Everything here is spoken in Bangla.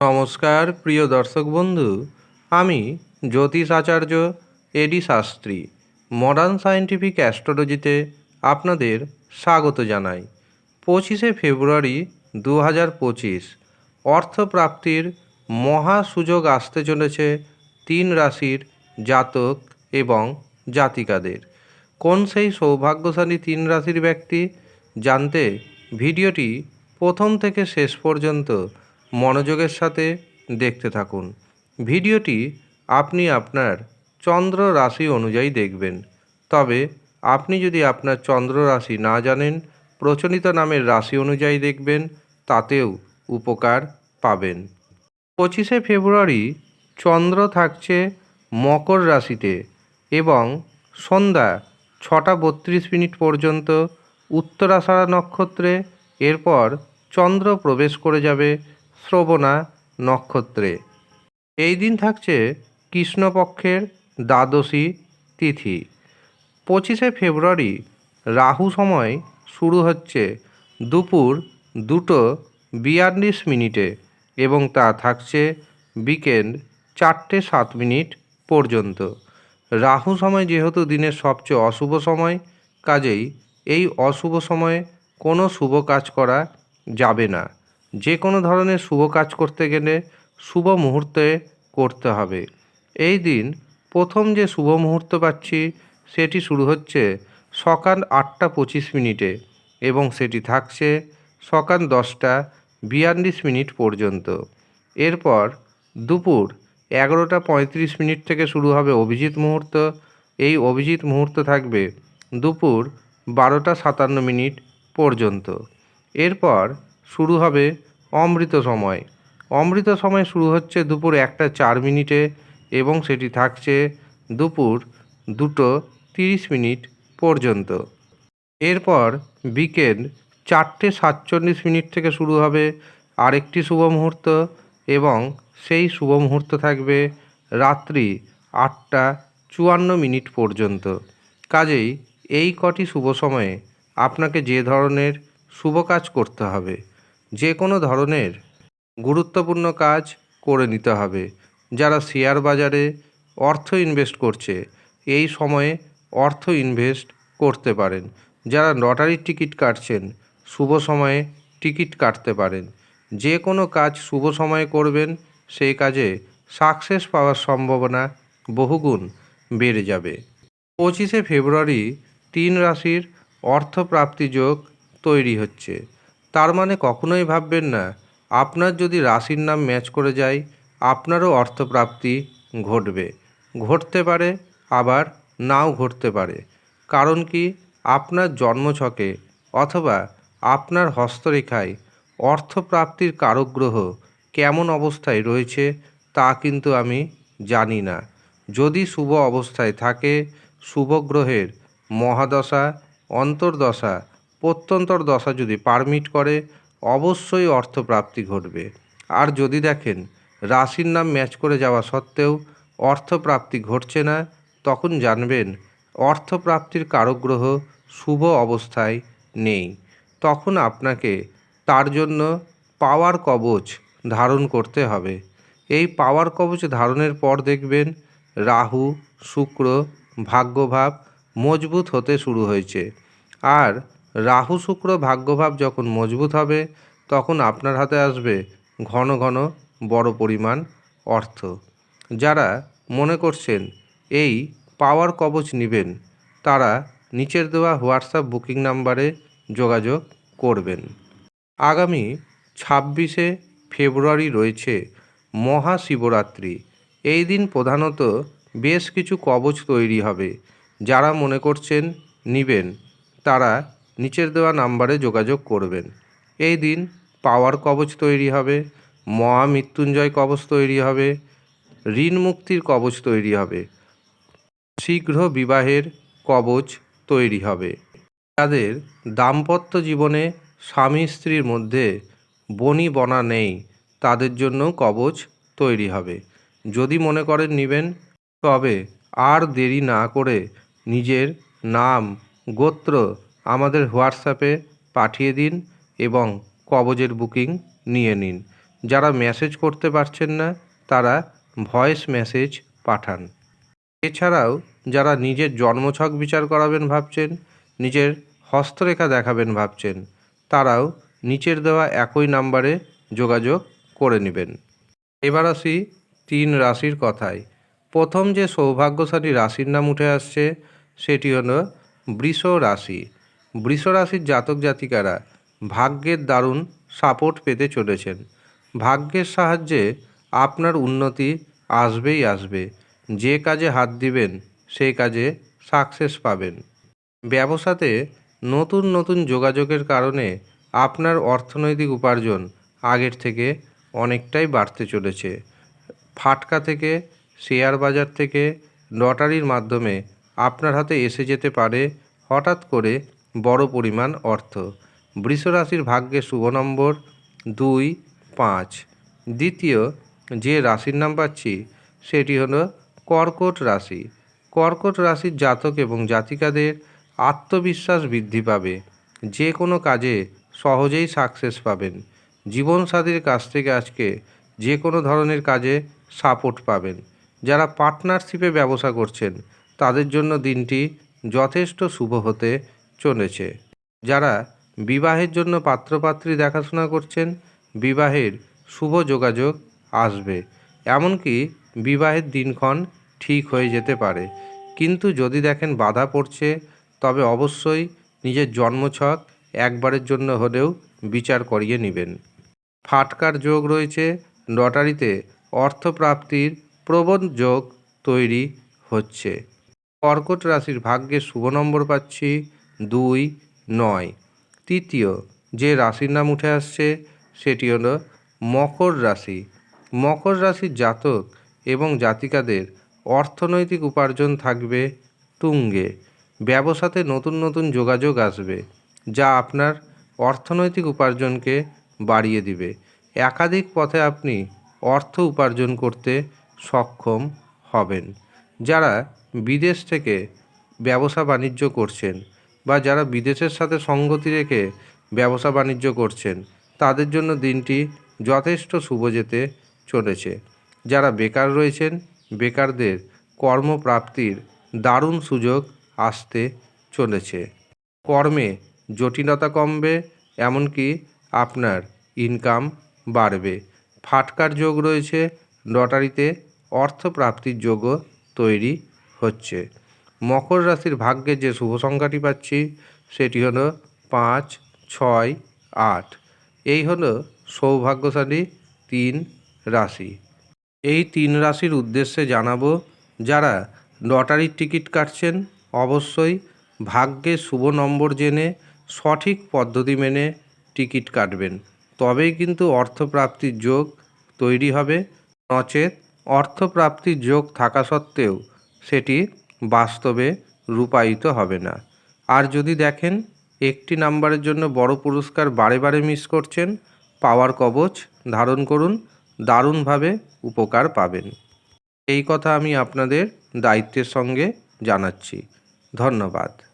নমস্কার, প্রিয় দর্শক বন্ধু। আমি জ্যোতিষ Acharya AD Shastri. Modern scientific অ্যাস্ট্রোলজিতে আপনাদের স্বাগত জানাই। পঁচিশে ফেব্রুয়ারি দু হাজার পঁচিশ, অর্থপ্রাপ্তির মহা সুযোগ আসতে চলেছে তিন রাশির জাতক এবং জাতিকাদের। কোন সেই সৌভাগ্যশালী তিন রাশির ব্যক্তি? জানতে ভিডিওটি প্রথম থেকে শেষ পর্যন্ত মনোযোগের সাথে দেখতে থাকুন। ভিডিওটি আপনি আপনার চন্দ্র রাশি অনুযায়ী দেখবেন। তবে আপনি যদি আপনার চন্দ্র রাশি না জানেন, প্রচলিত নামের রাশি অনুযায়ী দেখবেন, তাতেও উপকার পাবেন। পঁচিশে ফেব্রুয়ারি চন্দ্র থাকছে মকর রাশিতে এবং সন্ধ্যা ছটা বত্রিশ মিনিট পর্যন্ত উত্তরাষাঢ়া নক্ষত্রে, এরপর চন্দ্র প্রবেশ করে যাবে শ্রবণা নক্ষত্রে। এই দিন থাকছে কৃষ্ণপক্ষের দ্বাদশী তিথি। পঁচিশে ফেব্রুয়ারি রাহু সময় শুরু হচ্ছে দুপুর দুটো বিয়াল্লিশ মিনিটে এবং তা থাকছে বিকেল চারটে সাত মিনিট পর্যন্ত। রাহু সময় যেহেতু দিনের সবচেয়ে অশুভ সময়, কাজেই এই অশুভ সময়ে কোনো শুভ কাজ করা যাবে না। যে কোনো ধরনের শুভ কাজ করতে গেলে শুভ মুহূর্তে করতে হবে। এই দিন প্রথম যে শুভ মুহূর্ত পাচ্ছি, সেটি শুরু হচ্ছে সকাল আটটা পঁচিশ মিনিটে এবং সেটি থাকছে সকাল দশটা বিয়াল্লিশ মিনিট পর্যন্ত। এরপর দুপুর এগারোটা পঁয়ত্রিশ মিনিট থেকে শুরু হবে অভিজিৎ মুহূর্ত। এই অভিজিৎ মুহূর্ত থাকবে দুপুর বারোটা সাতান্ন মিনিট পর্যন্ত। এরপর শুরু হবে অমৃত সময়। অমৃত সময় শুরু হচ্ছে দুপুর একটা চার মিনিটে এবং সেটি থাকছে দুপুর দুটো তিরিশ মিনিট পর্যন্ত। এরপর বিকেল চারটে সাতচল্লিশ মিনিট থেকে শুরু হবে আরেকটি শুভ মুহূর্ত এবং সেই শুভ মুহূর্ত থাকবে রাত্রি আটটা চুয়ান্ন মিনিট পর্যন্ত। কাজেই এই কটি শুভ সময়ে আপনাকে যে ধরনের শুভ কাজ করতে হবে। যে কোনো ধরনের গুরুত্বপূর্ণ কাজ করে নিতে হবে। যারা শেয়ার বাজারে অর্থ ইনভেস্ট করছে, এই সময়ে অর্থ ইনভেস্ট করতে পারেন। যারা লটারির টিকিট কাটছেন, শুভ সময়ে টিকিট কাটতে পারেন। যে কোনো কাজ শুভ সময়ে করবেন সেই কাজে সাকসেস পাওয়ার সম্ভাবনা বহুগুণ বেড়ে যাবে। পঁচিশে ফেব্রুয়ারি তিন রাশির অর্থপ্রাপ্তি যোগ তৈরি হচ্ছে। তার মানে কখনোই ভাববেন না, আপনার যদি রাশির নাম ম্যাচ করে যায়, আপনারও অর্থপ্রাপ্তি ঘটবে। ঘটতে পারে, আবার নাও ঘটতে পারে। কারণ কি? আপনার জন্মছকে অথবা আপনার হস্তরেখায় অর্থপ্রাপ্তির কারক গ্রহ কেমন অবস্থায় রয়েছে তা কিন্তু আমি জানি না। যদি শুভ অবস্থায় থাকে, শুভ গ্রহের মহাদশা, অন্তর্দশা প্রত্যন্তর দশা যদি পারমিট করে, অবশ্যই অর্থপ্রাপ্তি ঘটবে। আর যদি দেখেন, রাশির নাম ম্যাচ করে যাওয়া সত্ত্বেও অর্থপ্রাপ্তি ঘটছে না, তখন জানবেন, অর্থপ্রাপ্তির কারক গ্রহ শুভ অবস্থায় নেই। তখন আপনাকে তার জন্য পাওয়ার কবচ ধারণ করতে হবে। এই পাওয়ার কবচ ধারণের পর দেখবেন, রাহু, শুক্র, ভাগ্যভাব মজবুত হতে শুরু হয়েছে। আর রাহু শুক্র ভাগ্যভাব যখন মজবুত হবে, তখন আপনার হাতে আসবে ঘন ঘন বড় পরিমাণ অর্থ। যারা মনে করছেন এই পাওয়ার কবচ নেবেন, তারা নিচের দেওয়া হোয়াটসঅ্যাপ বুকিং নাম্বারে যোগাযোগ করবেন। আগামী ছাব্বিশে ফেব্রুয়ারি রয়েছে মহাশিবরাত্রি। এই দিন প্রধানত বেশ কিছু কবচ তৈরি হবে। যারা মনে করছেন নিবেন, তারা নিচের দেওয়া নাম্বারে যোগাযোগ করবেন। এই দিন পাওয়ার কবচ তৈরি হবে মহামৃত্যুঞ্জয় কবচ তৈরি হবে, ঋণ মুক্তির কবচ তৈরি হবে, শীঘ্র বিবাহের কবচ তৈরি হবে। যাদের দাম্পত্য জীবনে স্বামী স্ত্রীর মধ্যে বনি বনা নেই, তাদের জন্য কবচ তৈরি হবে। যদি মনে করেন নেবেন, তবে আর দেরি না করে নিজের নাম, গোত্র আমাদের হোয়াটসঅ্যাপে পাঠিয়ে দিন এবং কবজের বুকিং নিয়ে নিন। যারা মেসেজ করতে পারছেন না, তারা ভয়েস মেসেজ পাঠান। এছাড়াও যারা নিজের জন্মছক বিচার করাবেন ভাবছেন, নিজের হস্তরেখা দেখাবেন ভাবছেন, তারাও নিচের দেওয়া একই নাম্বারে যোগাযোগ করে নেবেন। এবার আসি তিন রাশির কথায়। প্রথম যে সৌভাগ্যশালী রাশির নাম উঠে আসছে, সেটি হলো বৃষ রাশি। বৃষ রাশির জাতক জাতিকারা ভাগ্যের দারুণ সাপোর্ট পেতে চলেছেন। ভাগ্যের সাহায্যে আপনার উন্নতি আসবেই আসবে। যে কাজে হাত দিবেন সেই কাজে সাকসেস পাবেন। ব্যবসাতে নতুন নতুন যোগাযোগের কারণে আপনার অর্থনৈতিক উপার্জন আগের থেকে অনেকটাই বাড়তে চলেছে। ফাটকা থেকে, শেয়ার বাজার থেকে, লটারির মাধ্যমে আপনার হাতে এসে যেতে পারে হঠাৎ করে বড় পরিমাণ অর্থ। বৃষরাশির ভাগ্যে শুভ নম্বর দুই, পাঁচ। দ্বিতীয়, যে রাশির নাম পাচ্ছি, সেটি হলো কর্কট রাশি। কর্কট রাশির জাতক এবং জাতিকাদের আত্মবিশ্বাস বৃদ্ধি পাবে। যে কোনো কাজে সহজেই সাকসেস পাবেন। জীবনসাথীর কাছ থেকে আজকে যে কোনো ধরনের কাজে সাপোর্ট পাবেন। যারা পার্টনারশিপে ব্যবসা করছেন, তাদের জন্য দিনটি যথেষ্ট শুভ হতে চলেছে। যারা বিবাহের জন্য পাত্রপাত্রী দেখাশোনা করছেন, বিবাহের শুভ যোগাযোগ আসবে। এমনকি বিবাহের দিনক্ষণ ঠিক হয়ে যেতে পারে। কিন্তু যদি দেখেন বাধা পড়ছে, তবে অবশ্যই নিজের জন্মছক একবারের জন্য হলেও বিচার করিয়ে নেবেন। ফাটকার যোগ রয়েছে, লটারিতে অর্থপ্রাপ্তির প্রবণ যোগ তৈরি হচ্ছে। কর্কট রাশির ভাগ্যে শুভ নম্বর পাচ্ছি দুই, নয়। তৃতীয়, যে রাশির নাম উঠে আসছে, সেটি হলো মকর রাশি। মকর রাশির জাতক এবং জাতিকাদের অর্থনৈতিক উপার্জন থাকবে তুঙ্গে। ব্যবসাতে নতুন নতুন যোগাযোগ আসবে, যা আপনার অর্থনৈতিক উপার্জনকে বাড়িয়ে দিবে। একাধিক পথে আপনি অর্থ উপার্জন করতে সক্ষম হবেন। যারা বিদেশ থেকে ব্যবসা বাণিজ্য করছেন বা যারা বিদেশের সাথে সঙ্গতি রেখে ব্যবসা বাণিজ্য করছেন, তাদের জন্য দিনটি যথেষ্ট শুভ যেতে চলেছে। যারা বেকার রয়েছেন, বেকারদের কর্মপ্রাপ্তির দারুণ সুযোগ আসতে চলেছে। কর্মে জটিলতা কমবে, এমনকি আপনার ইনকাম বাড়বে। ফাটকার যোগ রয়েছে, লটারিতে অর্থপ্রাপ্তির যোগও তৈরি হচ্ছে। মকর রাশির ভাগ্যে যে শুভ সংখ্যাটি পাচ্ছি, সেটি হলো পাঁচ, ছয়, আট। এই হলো সৌভাগ্যশালী তিন রাশি। এই তিন রাশির উদ্দেশ্যে জানাব, যারা লটারির টিকিট কাটছেন, অবশ্যই ভাগ্যে শুভ নম্বর জেনে সঠিক পদ্ধতি মেনে টিকিট কাটবেন। তবেই কিন্তু অর্থপ্রাপ্তির যোগ তৈরি হবে। নচেত অর্থপ্রাপ্তির যোগ থাকা সত্ত্বেও সেটি বাস্তবে রূপায়িত হবে না। আর যদি দেখেন, একটি নাম্বারের জন্য বড় পুরস্কার বারে বারে মিস করছেন, পাওয়ার কবচ ধারণ করুন, দারুণভাবে উপকার পাবেন। এই কথা আমি আপনাদের দায়িত্বের সঙ্গে জানাচ্ছি। ধন্যবাদ।